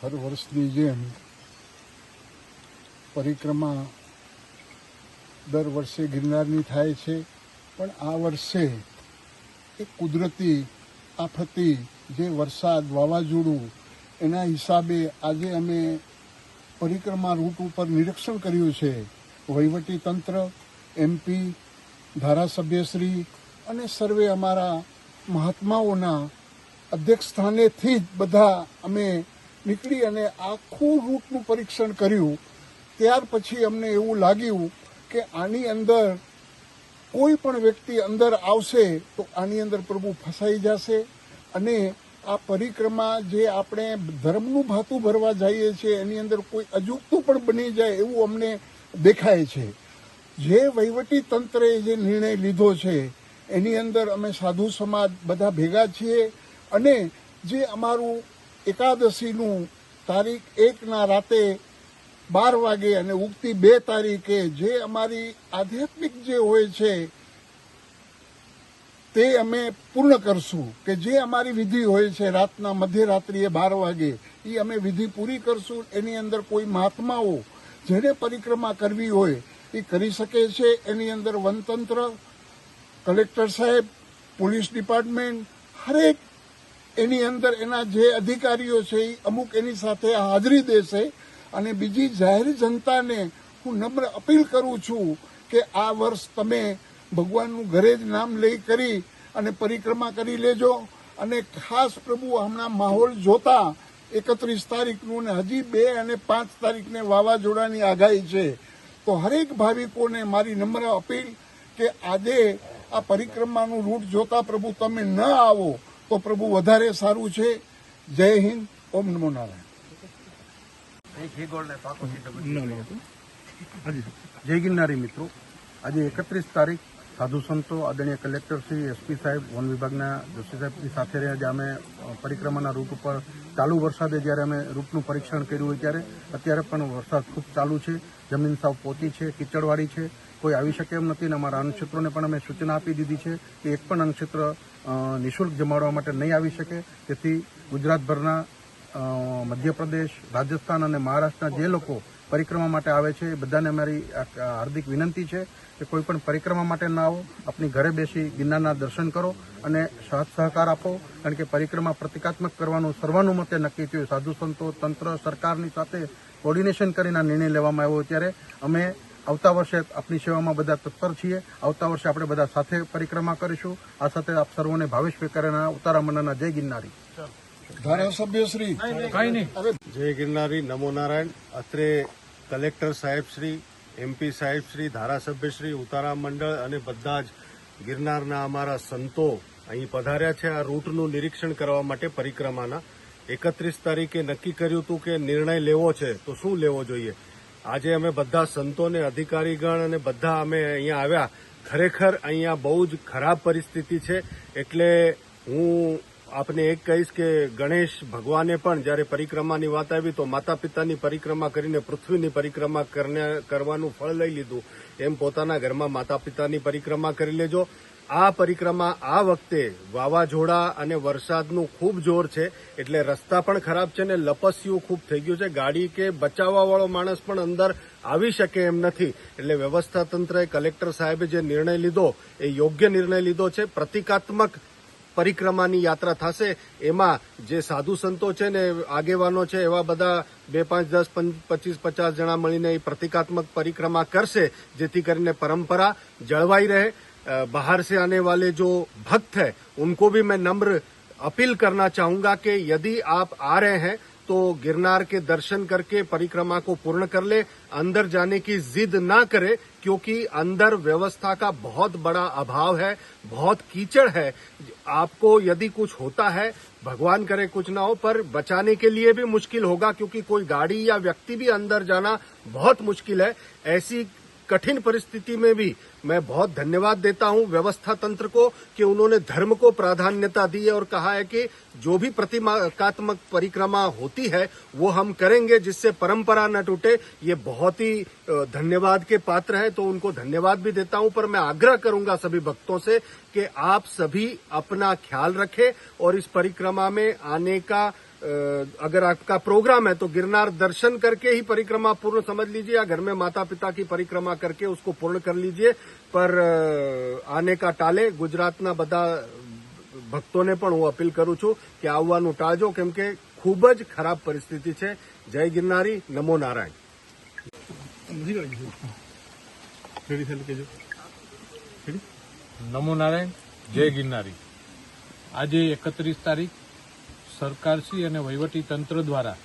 હર વર્ષની જેમ પરિક્રમા દર વર્ષે ગિરનારની થાય છે, પણ આ વર્ષે એ કુદરતી આફતી જે વરસાદ વાવાઝોડું, એના હિસાબે આજે અમે પરિક્રમા રૂટ ઉપર નિરીક્ષણ કર્યું છે. વહીવટી તંત્ર એમપી ધારાસભ્યશ્રી અને સર્વે અમારા મહાત્માઓના અધ્યક્ષ સ્થાનેથી જ બધા અમે નીકળી અને આખું રૂટનું પરીક્ષણ કર્યું, ત્યાર પછી અમને એવું લાગ્યું કે આની અંદર કોઈ પણ વ્યક્તિ અંદર આવશે તો આની અંદર પ્રભુ ફસાઈ જશે અને આ પરિક્રમા જે આપણે ધર્મનું ભાતું ભરવા જઈએ છીએ, એની અંદર કોઈ અજુગતું પણ બની જાય એવું અમને દેખાય છે. જે વહીવટી તંત્રે જે નિર્ણય લીધો છે, એની અંદર અમે સાધુ સમાજ બધા ભેગા છીએ અને જે અમારું એકાદશીનું તારીખ એકના રાતે બાર વાગે અને ઉગતી બે તારીખે જે અમારી આધ્યાત્મિક જે હોય છે, તે અમે પૂર્ણ કરશું. કે જે અમારી વિધિ હોય છે, રાતના મધ્યરાત્રિએ બાર વાગે એ અમે વિધિ પૂરી કરશું. એની અંદર કોઈ મહાત્માઓ જેને પરિક્રમા કરવી હોય એ કરી શકે છે. એની અંદર વનતંત્ર, કલેક્ટર સાહેબ, પોલીસ ડિપાર્ટમેન્ટ, હરેક એની અંદર એના જે અધિકારીઓ છે એ અમુક એની સાથે હાજરી દેશે અને બીજી જાહેર જનતાને હું નમ્ર અપીલ કરું છું કે આ વર્ષ તમે ભગવાનનું ઘરે જ નામ લઈ કરી અને પરિક્રમા કરી લેજો અને ખાસ પ્રભુ હમણાં માહોલ જોતા એકત્રીસ તારીખનું ને હજી બે અને પાંચ તારીખને વાવાઝોડાની આગાહી છે. તો હરેક ભાવિકોને મારી નમ્ર અપીલ કે આજે આ પરિક્રમાનું રૂટ જોતા પ્રભુ તમે ન આવો. તો પ્રભુ વધારે સારું છે. જય હિન્દ. ઓમ નમો નારાયણ. જય ગિરનારી મિત્રો. આજે એકત્રીસ તારીખ સાધુ સંતો આદરણીય કલેક્ટર શ્રી એસપી સાહેબ વન વિભાગના જોશી સાહેબની સાથે રહ્યા જે અમે પરિક્રમાના રૂટ ઉપર ચાલુ વરસાદે જ્યારે અમે રૂટનું પરીક્ષણ કર્યું હોય ત્યારે અત્યારે પણ વરસાદ ખૂબ ચાલુ છે. જમીન સાવ પોતી છે કીચડવાળી છે. કોઈ આવી શકે એમ નથી અને અમારા અન્નક્ષેત્રોને પણ અમે સૂચના આપી દીધી છે કે એક પણ અન્નક્ષેત્ર અ, નિઃશુલ્ક જમાડવા માટે નહીં આવી શકે. તેથી ગુજરાતભરના મધ્યપ્રદેશ રાજસ્થાન અને મહારાષ્ટ્રના જે લોકો પરિક્રમા માટે આવે છે. એ બધાને અમારી હાર્દિક વિનંતી છે કે કોઈ પણ પરિક્રમા માટે ના આવો. આપણી ઘરે બેસી ગિરનારના દર્શન કરો અને સાથ સહકાર આપો. કારણ કે પરિક્રમા પ્રતિકાત્મક કરવાનું સર્વાનુમતે નક્કી થયું. સાધુ સંતો, તંત્ર, સરકારની સાથે કોર્ડિનેશન કરીને નિર્ણય લેવામાં આવ્યો ત્યારે અમે આવતા વર્ષે આપની સેવામાં બધા તત્પર છીએ. આવતા વર્ષે આપણે બધા સાથે પરિક્રમા કરીશું. આ સાથે આપ સર્વોને ભાવેશ વેકરના ઉતારા મનાના જય ગિરનારી. ધારાસભ્ય નહીં. જય ગિરનારી નમો નારાયણ. અત્રે કલેક્ટર સાહેબશ્રી એમપી સાહેબશ્રી ધારાસભ્યશ્રી ધારાસભ્ય ઉતારા મંડળ અને બધા જ ગિરનારના અમારા સંતો અહીં પધાર્યા છે. આ રૂટનું નિરીક્ષણ કરવા માટે પરિક્રમાના. એકત્રીસ તારીખે નક્કી કર્યું હતું કે નિર્ણય લેવો છે. તો શું લેવો જોઈએ? આજે અમે બધા સંતોને અધિકારીગણ અને બધા અમે અહીંયા આવ્યા. ખરેખર અહીંયા બહુ જ ખરાબ પરિસ્થિતિ છે. એટલે હું આપને એક કહીશ કે ગણેશ ભગવાને પણ જ્યારે પરિક્રમાની વાત આવી તો માતા પિતાની પરિક્રમા કરીને પૃથ્વીની પરિક્રમા કરવાનું ફળ લઈ લીધું. એમ પોતાના ઘરમાં માતા પિતાની પરિક્રમા કરી લેજો. આ પરિક્રમા આ વખતે વાવાઝોડા અને વરસાદનું ખૂબ જોર છે, એટલે રસ્તા પણ ખરાબ છે ને લપસ્યું ખૂબ થઈ ગયું છે. ગાડી કે બચાવવાવાળો માણસ પણ અંદર આવી શકે એમ નથી. એટલે વ્યવસ્થા તંત્રએ કલેક્ટર સાહેબે જે નિર્ણય લીધો, એ યોગ્ય નિર્ણય લીધો છે. પ્રતિકાત્મક પરિક્રમાની યાત્રા થશે એમાં જે સાધુ સંતો છે ને આગેવાનો છે એવા બધા બે પાંચ દસ પં- પચીસ પચાસ જણા મળીને એ પ્રતિકાત્મક પરિક્રમા કરશે જેથી કરીને પરંપરા જળવાઈ રહે अ, बाहर से आने वाले जो भक्त हैं उनको भी मैं नम्र अपील करना चाहूंगा कि यदि आप आ रहे हैं तो गिरनार के दर्शन करके परिक्रमा को पूर्ण कर ले, अंदर जाने की जिद ना करे, क्योंकि अंदर व्यवस्था का बहुत बड़ा अभाव है, बहुत कीचड़ है। आपको यदि कुछ होता है, भगवान करे कुछ ना हो, पर बचाने के लिए भी मुश्किल होगा, क्योंकि कोई गाड़ी या व्यक्ति भी अंदर जाना बहुत मुश्किल है। ऐसी कठिन परिस्थिति में भी मैं बहुत धन्यवाद देता हूँ व्यवस्था तंत्र को कि उन्होंने धर्म को प्राधान्यता दी है और कहा है कि जो भी प्रतिमात्मक परिक्रमा होती है, वो हम करेंगे जिससे परंपरा न टूटे। ये बहुत ही धन्यवाद के पात्र है तो उनको धन्यवाद भी देता हूँ। पर मैं आग्रह करूँगा सभी भक्तों से कि आप सभी अपना ख्याल रखें और इस परिक्रमा में आने का अगर आपका प्रोग्राम है तो गिरनार दर्शन करके ही परिक्रमा पूर्ण समझ लीजिए या घर में माता पिता की परिक्रमा करके उसको पूर्ण कर लीजिए पर अ, આને કા ટાલે ગુજરાતના બધા ભક્તોને પણ હું અપીલ કરું છું કે આવવાનું ટાળજો કેમ કે ખૂબ જ ખરાબ પરિસ્થિતિ છે જય ગિરનારી નમો નારાયણ નમો નારાયણ જય ગિરનારી આજે એકત્રીસ તારીખ સરકારશ્રી અને વહીવટી તંત્ર દ્વારા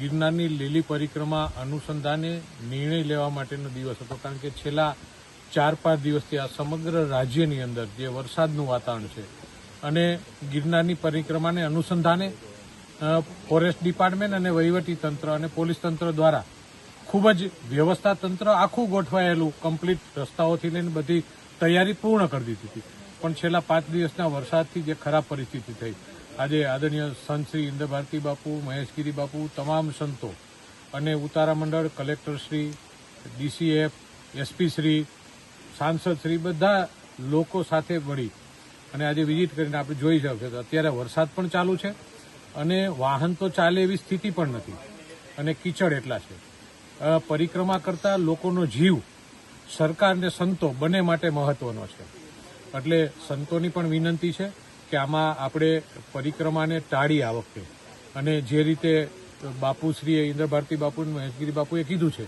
ગિરનારની લીલી પરિક્રમા અનુસંધાને નિર્ણય લેવા માટેનો દિવસ હતો. કારણ કે છેલ્લા ચાર પાંચ દિવસથી આ સમગ્ર રાજ્યની અંદર જે વરસાદનું વાતાવરણ છે અને ગિરનારની પરિક્રમાને અનુસંધાને ફોરેસ્ટ ડિપાર્ટમેન્ટ અને વહીવટી તંત્ર અને પોલીસ તંત્ર દ્વારા ખૂબ જ વ્યવસ્થા તંત્ર આખું ગોઠવાયેલું કમ્પ્લીટ રસ્તાઓથી લઈને બધી તૈયારી પૂર્ણ કરી દીધી હતી. પણ છેલ્લા પાંચ દિવસના વરસાદથી જે ખરાબ પરિસ્થિતિ થઈ આજે આદરણીય સંત શ્રી ઇન્દ્ર ભારતી બાપુ, મહેશગીરી બાપુ, તમામ સંતો અને ઉતારા મંડળ collector Shri, DCF, SP Shri, સાંસદ શ્રી બધા લોકો સાથે મળી અને આજે વિઝિટ કરીને આપણે જોઈ શકીએ તો અત્યારે વરસાદ પણ ચાલુ છે અને વાહન તો ચાલે એવી સ્થિતિ પણ નથી અને કીચડ એટલા છે. પરિક્રમા કરતા લોકોનો જીવ સરકાર અને સંતો બંને માટે મહત્વનો છે. એટલે સંતોની પણ વિનંતી છે કે આમાં આપણે પરિક્રમાને ટાળી આ વખતે. અને જે રીતે બાપુશ્રીએ ઇન્દ્ર ભારતી બાપુ મહેશગીરી બાપુએ કીધું છે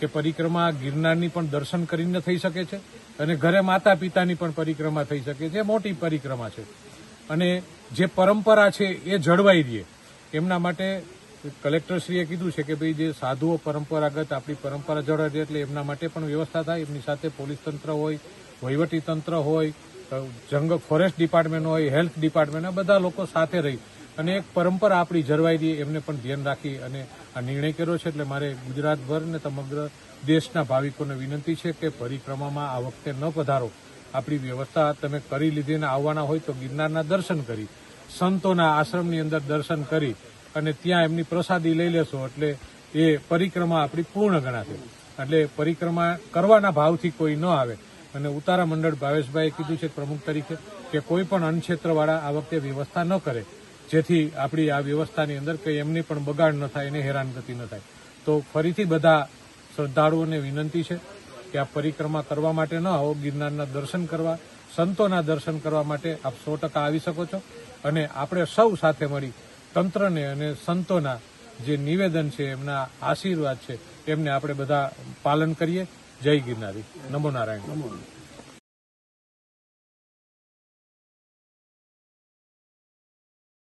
કે પરિક્રમા ગિરનારની પણ દર્શન કરીને થઈ શકે છે અને ઘરે માતા પિતાની પણ પરિક્રમા થઈ શકે છે. મોટી પરિક્રમા છે. અને જે પરંપરા છે એ જળવાઈ રહે. એમના માટે કલેક્ટરશ્રીએ કીધું છે કે ભાઈ જે સાધુઓ પરંપરાગત આપણી પરંપરા જળવાઈ રહે એટલે એમના માટે પણ વ્યવસ્થા થાય. એમની સાથે પોલીસ તંત્ર હોય, વહીવટી તંત્ર હોય જંગ ફોરેસ્ટ ડિપાર્ટમેન્ટ હોય હેલ્થ ડિપાર્ટમેન્ટ બધા લોકો સાથે રહી. અને એક પરંપરા આપણી જળવાઈ રહી, એમને પણ ધ્યાન રાખી અને આ નિર્ણય કર્યો છે. એટલે મારે ગુજરાતભર અને સમગ્ર દેશના ભાવિકોને વિનંતી છે કે પરિક્રમામાં આ વખતે ન પધારો. આપણી વ્યવસ્થા તમે કરી લીધીને આવવાના હોય તો ગિરનારના દર્શન કરી, સંતોના આશ્રમની અંદર દર્શન કરી અને ત્યાં એમની પ્રસાદી લઈ લેશો. એટલે એ પરિક્રમા આપણી પૂર્ણ ગણાશે. એટલે પરિક્રમા કરવાના ભાવથી કોઈ ન આવે. અને ઉતારા મંડળ ભાવેશભાઈએ કીધું છે પ્રમુખ તરીકે કે કોઈ પણ અન્નક્ષેત્રવાળા આ વખતે વ્યવસ્થા ન કરે, જેથી આપણી આ વ્યવસ્થાની અંદર કંઈ એમની પણ બગાડ ન થાય, એને હેરાનગતિ ન થાય. તો ફરીથી બધા શ્રદ્ધાળુઓને વિનંતી છે કે આ પરિક્રમા કરવા માટે ન આવો, ગિરનારના દર્શન કરવા, સંતોના દર્શન કરવા માટે આપ સો ટકા આવી શકો છો. અને આપણે સૌ સાથે મળી તંત્રને અને સંતોના જે નિવેદન છે, એમના આશીર્વાદ છે, એમને આપણે બધા પાલન કરીએ. જય ગિરનારી. નમો નારાયણ.